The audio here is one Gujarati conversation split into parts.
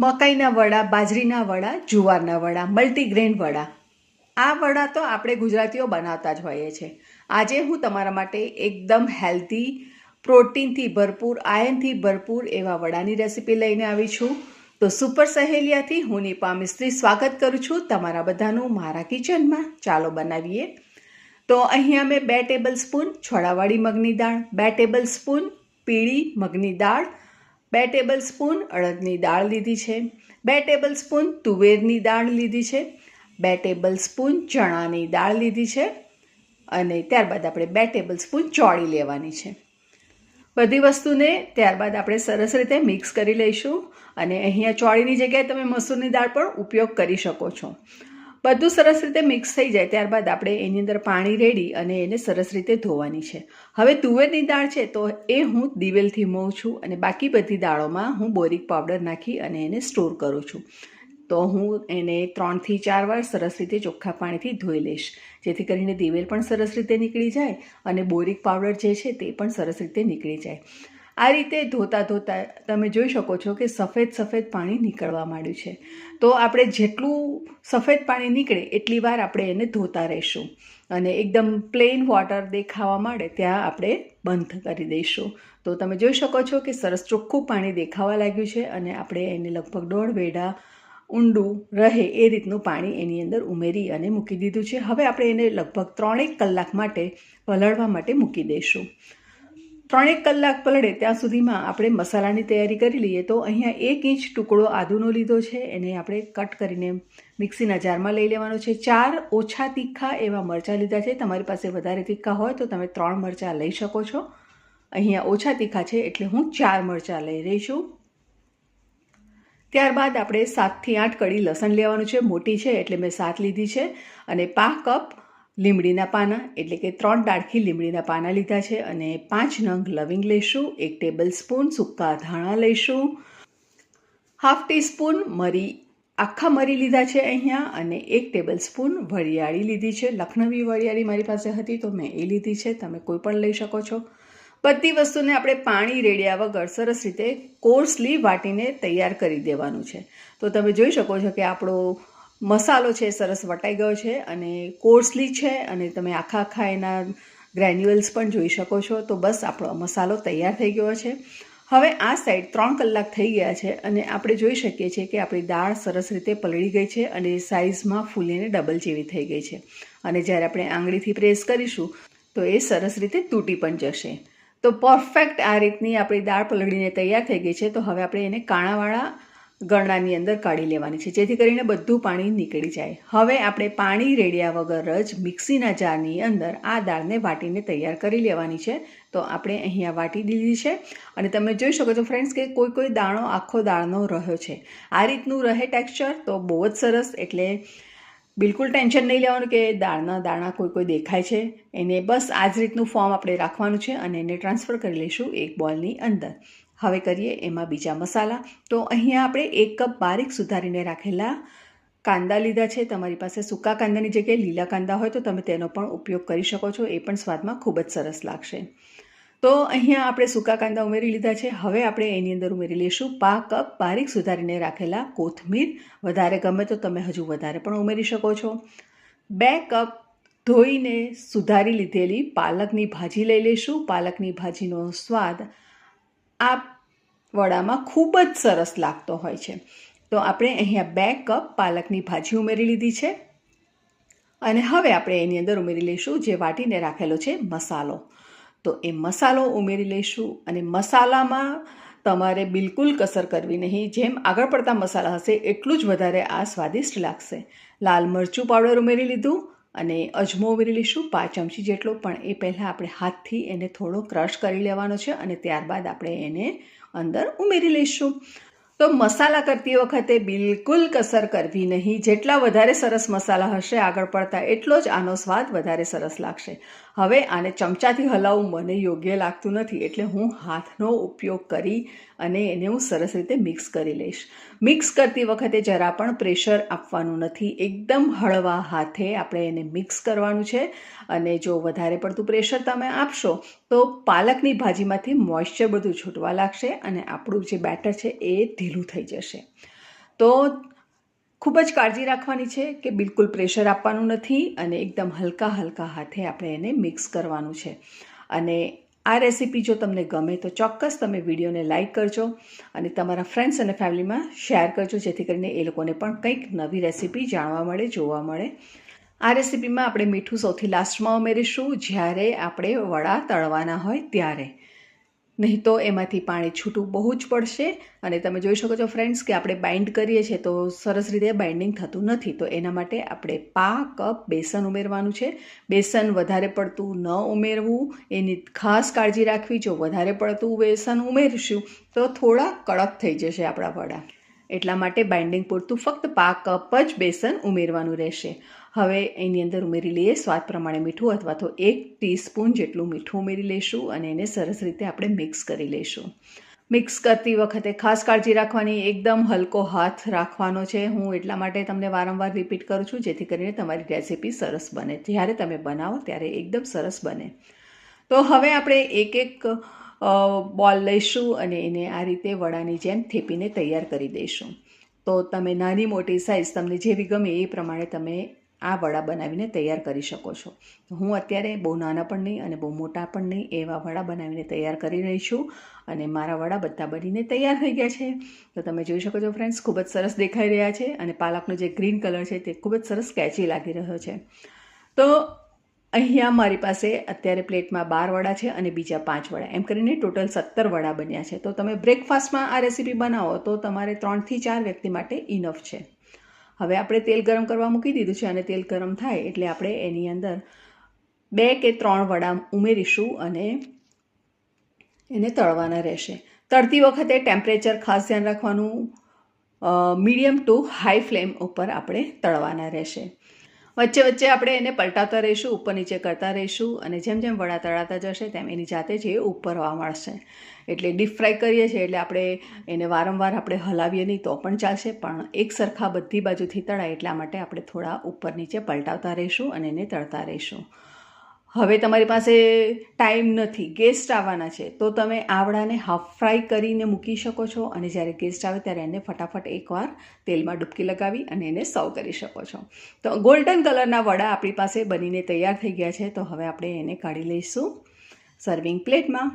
મકાઈના વડા, બાજરીના વડા, જુવારના વડા, મલ્ટીગ્રેન વડા. આ વડા તો આપણે ગુજરાતીઓ બનાવતા જ હોઈએ છીએ. આજે હું તમારા માટે એકદમ હેલ્ધી, પ્રોટીનથી ભરપૂર, આયનથી ભરપૂર એવા વડાની રેસીપી લઈને આવી છું. તો સુપર સહેલિયાથી હું નિપા મિસ્ત્રી સ્વાગત કરું છું તમારા બધાનું મારા કિચનમાં. ચાલો બનાવીએ. તો અહીંયા મેં બે ટેબલ સ્પૂન છોડાવાળી મગની દાળ, બે ટેબલ સ્પૂન પીળી મગની દાળ બે ટેબલ સ્પૂન અડદની દાળ લીધી છે. બે ટેબલ સ્પૂન તુવેરની દાળ લીધી છે. બે ટેબલ સ્પૂન ચણાની દાળ લીધી છે. અને ત્યારબાદ આપણે બે ટેબલ સ્પૂન ચોળી લેવાની છે. બધી વસ્તુને ત્યારબાદ આપણે સરસ રીતે મિક્સ કરી લઈશું. અને અહીંયા ચોળીની જગ્યાએ તમે મસૂરની દાળ પણ ઉપયોગ કરી શકો છો. બધું સરસ રીતે મિક્સ થઈ જાય. ત્યારબાદ આપણે એની અંદર પાણી રેડી અને એને સરસ રીતે ધોવાની છે. હવે તુવેરની દાળ છે તો એ હું દિવેલથી મોઉં છું અને બાકી બધી દાળોમાં હું બોરિક પાવડર નાખી અને એને સ્ટોર કરું છું. તો હું એને ત્રણથી ચાર વાર સરસ રીતે ચોખ્ખા પાણીથી ધોઈ લઈશ. જેથી કરીને દિવેલ પણ સરસ રીતે નીકળી જાય અને બોરિક પાવડર જે છે તે પણ સરસ રીતે નીકળી જાય. આ રીતે ધોતા ધોતા તમે જોઈ શકો છો કે સફેદ સફેદ પાણી નીકળવા માંડ્યું છે. તો આપણે જેટલું સફેદ પાણી નીકળે એટલી વાર આપણે એને ધોતા રહીશું અને એકદમ પ્લેન વોટર દેખાવા માંડે ત્યાં આપણે બંધ કરી દઈશું. તો તમે જોઈ શકો છો કે સરસ ચોખ્ખું પાણી દેખાવા લાગ્યું છે અને આપણે એને લગભગ દોઢ વેઢા ઊંડું રહે એ રીતનું પાણી એની અંદર ઉમેરી અને મૂકી દીધું છે. હવે આપણે એને લગભગ ત્રણેક કલાક માટે પલળવા માટે મૂકી દઈશું. ત્રણેક કલાક પલળે ત્યાં સુધીમાં આપણે મસાલાની તૈયારી કરી લઈએ તો અહીંયા એક ઇંચ ટુકડો આદુનો લીધો છે, એને આપણે કટ કરીને મિક્સીના જારમાં લઈ લેવાનો છે. ચાર ઓછા તીખા એવા મરચાં લીધા છે. તમારી પાસે વધારે તીખા હોય તો તમે ત્રણ મરચાં લઈ શકો છો. અહીંયા ઓછા તીખા છે એટલે હું ચાર મરચાં લઈ રહી છું. ત્યારબાદ આપણે સાતથી આઠ કડી લસણ લેવાનું છે. મોટી છે એટલે મેં સાત લીધી છે. અને પા કપ લીમડીના પાના, એટલે કે ત્રણ ડાળખી લીમડીના પાના લીધા છે અને પાંચ નંગ લવિંગ લઈશું, એક ટેબલ સ્પૂન સૂકા ધાણા લઈશું, હાફ ટીસ્પૂન મરી, આખા મરી લીધા છે અહીંયા, અને એક ટેબલ સ્પૂન વરિયાળી લીધી છે. લખનવી વરિયાળી મારી પાસે હતી, તો મેં એ લીધી છે. તમે કોઈ પણ લઈ શકો છો. બધી વસ્તુને આપણે પાણી રેડ્યા વગર સરસ રીતે કોર્સલી વાટીને તૈયાર કરી દેવાનું છે. તો તમે જોઈ શકો છો કે આપણો મસાલો છે સરસ વટાઈ ગયો છે અને કોર્સલી છે અને તમે આખા આખા એના ગ્રેન્યુઅલ્સ પણ જોઈ શકો છો. તો બસ આપણો મસાલો તૈયાર થઈ ગયો છે. હવે આ સાઈડ ત્રણ કલાક થઈ ગયા છે અને આપણે જોઈ શકીએ છીએ કે આપણી દાળ સરસ રીતે પલળી ગઈ છે અને સાઇઝમાં ફૂલીને ડબલ જેવી થઈ ગઈ છે. અને જ્યારે આપણે આંગળીથી પ્રેસ કરીશું તો એ સરસ રીતે તૂટી પણ જશે. તો પરફેક્ટ આ રીતની આપણી દાળ પલળીને તૈયાર થઈ ગઈ છે. તો હવે આપણે એને કાણાવાળા ગરણાની અંદર કાઢી લેવાની છે, જેથી કરીને બધું પાણી નીકળી જાય. હવે આપણે પાણી રેડ્યા વગર જ મિક્સીના જારની અંદર આ દાળને વાટીને તૈયાર કરી લેવાની છે. તો આપણે અહીંયા વાટી દીધી છે. અને તમે જોઈ શકો છો ફ્રેન્ડ્સ કે કોઈ કોઈ દાણો આખો દાળનો રહ્યો છે. આ રીતનું રહે ટેક્સચર તો બહુ જ સરસ, એટલે બિલકુલ ટેન્શન નહીં લેવાનું કે દાળના દાણા કોઈ કોઈ દેખાય છે. એને બસ આ જ રીતનું ફોર્મ આપણે રાખવાનું છે અને એને ટ્રાન્સફર કરી લઈશું એક બોલની અંદર. હવે કરીએ એમાં બીજા મસાલા. તો અહીંયા આપણે એક કપ બારીક સુધારીને રાખેલા કાંદા લીધા છે. તમારી પાસે સૂકા કાંદાની જગ્યાએ લીલા કાંદા હોય તો તમે તેનો પણ ઉપયોગ કરી શકો છો. એ પણ સ્વાદમાં ખૂબ જ સરસ લાગશે. તો અહીંયા આપણે સૂકા કાંદા ઉમેરી લીધા છે. હવે આપણે એની અંદર ઉમેરી લઈશું પા કપ બારીક સુધારીને રાખેલા કોથમીર. વધારે ગમે તો તમે હજુ વધારે પણ ઉમેરી શકો છો. બે કપ ધોઈને સુધારી લીધેલી પાલકની ભાજી લઈ લઈશું. પાલકની ભાજીનો સ્વાદ આ વડામાં ખૂબ જ સરસ લાગતો હોય છે. તો આપણે અહીંયા બે કપ પાલકની ભાજી ઉમેરી લીધી છે. અને હવે આપણે એની અંદર ઉમેરી લઈશું જે વાટીને રાખેલો છે મસાલો. તો એ મસાલો ઉમેરી લઈશું અને મસાલામાં તમારે બિલકુલ કસર કરવી નહીં. જેમ આગળ પડતા મસાલા હશે એટલું જ વધારે આ સ્વાદિષ્ટ લાગશે. લાલ મરચું પાવડર ઉમેરી લીધું. અને અજમો ઉમેરી લઈશું, પાંચ ચમચી જેટલો, પણ એ પહેલાં આપણે હાથથી એને થોડો ક્રશ કરી લેવાનો છે અને ત્યારબાદ આપણે એને અંદર ઉમેરી લઈશું. તો મસાલા કરતી વખતે બિલકુલ કસર કરવી નહીં. જેટલા વધારે સરસ મસાલા હશે આગળ પડતા, એટલો જ આનો સ્વાદ વધારે સરસ લાગશે. હવે આને ચમચાથી હલાવવું મને યોગ્ય લાગતું નથી, એટલે હું હાથનો ઉપયોગ કરી અને એને હું સરસ રીતે મિક્સ કરી લઈશ. મિક્સ કરતી વખતે જરા પણ પ્રેશર આપવાનું નથી. એકદમ હળવા હાથે આપણે એને મિક્સ કરવાનું છે અને જો વધારે પડતું પ્રેશર તમે આપશો, તો પાલકની ભાજીમાંથી મોઇશ્ચર બધું છૂટવા લાગશે અને આપણું જે બેટર છે એ ઢીલું થઈ જશે. તો ખૂબ જ કાળજી રાખવાની છે કે બિલકુલ પ્રેશર આપવાનું નથી અને એકદમ હલકા હલકા હાથે આપણે એને મિક્સ કરવાનું છે. અને આ રેસીપી જો તમને ગમે તો ચોક્કસ તમે વિડીયોને લાઇક કરજો અને તમારા ફ્રેન્ડ્સ અને ફેમિલીમાં શેર કરજો જેથી કરીને એ લોકોને પણ કંઈક નવી રેસીપી જાણવા મળે, જોવા મળે. આ રેસીપીમાં આપણે મીઠું સૌથી લાસ્ટમાં ઉમેરીશું જ્યારે આપણે વડા તળવાના હોય ત્યારે. નહીં તો એમાંથી પાણી છૂટું બહુ જ પડશે. અને તમે જોઈ શકો છો ફ્રેન્ડ્સ કે આપણે બાઇન્ડ કરીએ છીએ તો સરસ રીતે બાઇન્ડિંગ થતું નથી. તો એના માટે આપણે પા, કપ, બેસન ઉમેરવાનું છે. બેસન વધારે પડતું ન ઉમેરવું. એની ખાસ કાળજી રાખવી. જો વધારે પડતું બેસન ઉમેરશું તો થોડા કડક થઈ જશે આપણા વડા. એટલા માટે બાઇન્ડિંગ પૂરતું ફક્ત પા કપ જ બેસન ઉમેરવાનું રહેશે. હવે એની અંદર ઉમેરી લઈએ સ્વાદ પ્રમાણે મીઠું અથવા તો એક ટીસ્પૂન જેટલું મીઠું ઉમેરી લઈશું અને એને સરસ રીતે આપણે મિક્સ કરી લઈશું. મિક્સ કરતી વખતે ખાસ કાળજી રાખવાની, એકદમ હલકો હાથ રાખવાનો છે. હું એટલા માટે તમને વારંવાર રિપીટ કરું છું, જેથી કરીને તમારી રેસીપી સરસ બને. જ્યારે તમે બનાવો ત્યારે એકદમ સરસ બને. તો હવે આપણે એક એક બોલ લઈશું અને એને આ રીતે વડાની જેમ થેપીને તૈયાર કરી દઈશું. તો તમે નાની મોટી સાઇઝ તમને જેવી ગમે એ પ્રમાણે તમે આ વડા બનાવીને તૈયાર કરી શકો છો. હું અત્યારે બહુ નાના પણ નહીં અને બહુ મોટા પણ નહીં એવા વડા બનાવીને તૈયાર કરી રહી છું અને મારા વડા બધા બનીને તૈયાર થઈ ગયા છે. તો તમે જોઈ શકો છો ફ્રેન્ડ્સ ખૂબ જ સરસ દેખાઈ રહ્યા છે અને પાલકનો જે ગ્રીન કલર છે તે ખૂબ જ સરસ કેચી લાગી રહ્યો છે. તો અહીંયા મારી પાસે અત્યારે પ્લેટમાં બાર વડા છે અને બીજા પાંચ વડા. એમ કરીને ટોટલ સત્તર વડા બન્યા છે. તો તમે બ્રેકફાસ્ટમાં આ રેસીપી બનાવો તો તમારે ત્રણથી ચાર વ્યક્તિ માટે ઇનફ છે. હવે આપણે તેલ ગરમ કરવા મૂકી દીધું છે અને તેલ ગરમ થાય એટલે આપણે એની અંદર બે કે ત્રણ વડા ઉમેરીશું અને એને તળવાના રહેશે. તળતી વખતે ટેમ્પરેચર ખાસ ધ્યાન રાખવાનું મીડિયમ ટુ હાઈ ફ્લેમ ઉપર આપણે તળવાના રહેશે. વચ્ચે વચ્ચે આપણે એને પલટાતા રહીશું, ઉપર નીચે કરતા રહીશું અને જેમ જેમ વડા તળાતા જશે તેમ એની જાતે જ એ ઉપર આવવા મળશે એટલે ડીપ ફ્રાય કરીએ છીએ એટલે આપણે એને વારંવાર આપણે હલાવીએ નહીં તો પણ ચાલશે, પણ એક સરખા બધી બાજુથી તળાય એટલા માટે આપણે થોડા ઉપર નીચે પલટાવતા રહીશું અને એને તળતા રહીશું. હવે તમારી પાસે ટાઈમ નથી ગેસ્ટ આવવાના છે, તો તમે આવડાને હાફ ફ્રાય કરીને મૂકી શકો છો અને જ્યારે ગેસ્ટ આવે ત્યારે એને ફટાફટ એકવાર તેલમાં ડૂબકી લગાવી અને એને સર્વ કરી શકો છો. તો ગોલ્ડન કલરના વડા આપણી પાસે બનીને તૈયાર થઈ ગયા છે, તો હવે આપણે એને કાઢી લઈશું સર્વિંગ પ્લેટમાં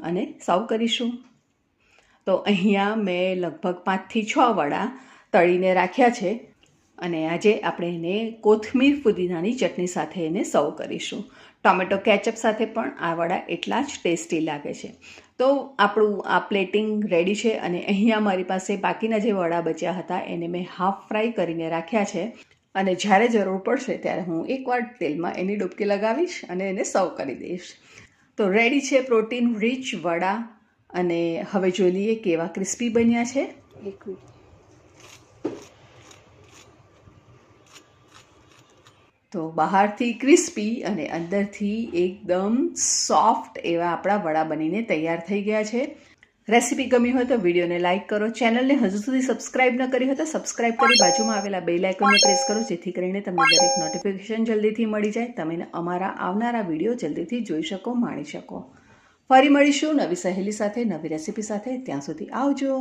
અને સર્વ કરીશું. તો અહીંયા મેં લગભગ પાંચથી છ વડા તળીને રાખ્યા છે અને આજે આપણે એને કોથમીર પુદીનાની ચટણી સાથે એને સર્વ કરીશું. ટોમેટો કેચઅપ સાથે પણ આ વડા એટલા જ ટેસ્ટી લાગે છે. તો આપણું આ પ્લેટિંગ રેડી છે અને અહીંયા મારી પાસે બાકીના જે વડા બચ્યા હતા એને મેં હાફ ફ્રાય કરીને રાખ્યા છે. અને જ્યારે જરૂર પડશે ત્યારે હું એકવાર તેલમાં એની ડૂબકી લગાવીશ અને એને સર્વ કરી દઈશ. તો રેડી છે પ્રોટીન રીચ વડા અને હવે જોઈ લઈએ કેવા ક્રિસ્પી બન્યા છે. તો બહારથી ક્રિસ્પી અને અંદરથી એકદમ સોફ્ટ એવા આપણા વડા બનીને તૈયાર થઈ ગયા છે. રેસીપી ગમી હોય તો વિડીયોને લાઇક કરો, ચેનલને હજુ સુધી સબસ્ક્રાઇબ ન કરી હોય તો સબસ્ક્રાઇબ કરી બાજુમાં આવેલા બે લાઇકોને પ્રેસ કરો, જેથી કરીને તમને દરેક નોટિફિકેશન જલ્દીથી મળી જાય. તમે અમારા આવનારા વીડિયો જલ્દીથી જોઈ શકો, માણી શકો. ફરી મળીશું નવી સહેલી સાથે, નવી રેસીપી સાથે. ત્યાં સુધી આવજો.